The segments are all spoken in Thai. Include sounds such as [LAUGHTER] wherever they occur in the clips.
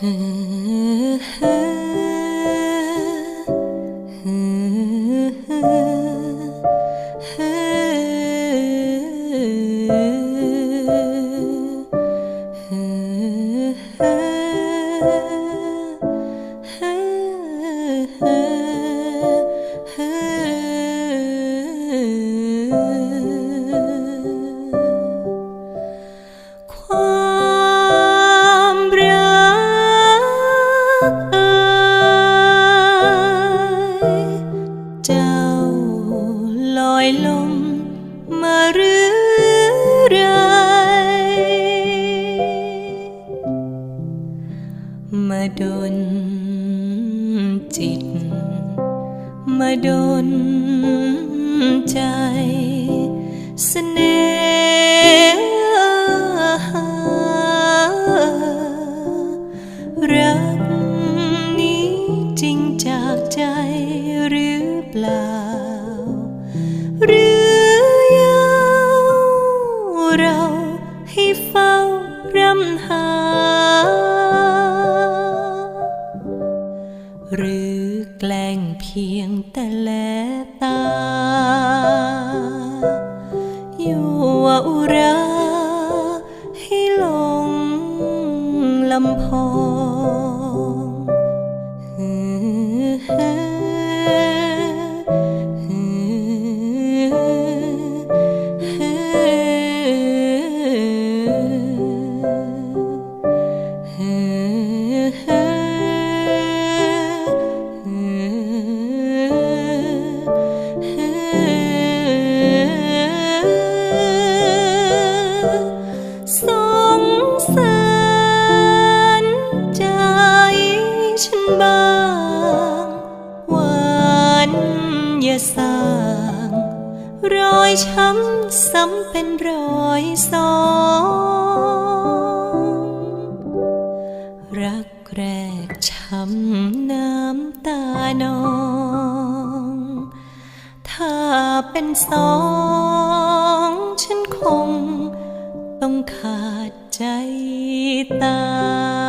Hey, [LAUGHS] hey. ดนจิต มาดนใจเสน่หารักนี้จริงจากใจหรือเปล่า หรือ เพียงแต่ อยช้ำซ้ำเป็นรอยสองรักแรกช้ำน้ำตานอง ถ้าเป็นสองฉันคงต้องขาดใจตาย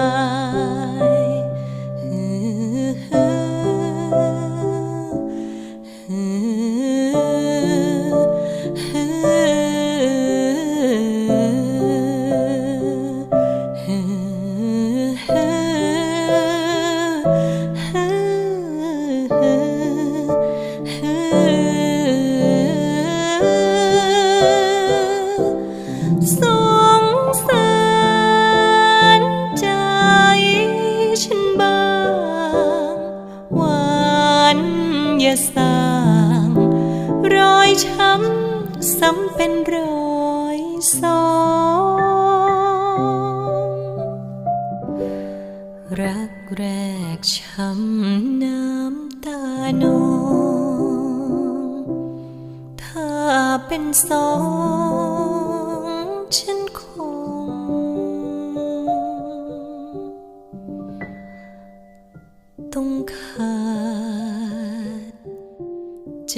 ช้ำซ้ำเป็นรอยสองรักแรกช้ำน้ำตานองถ้าเป็นสองฉันคง ต้องขาดใจ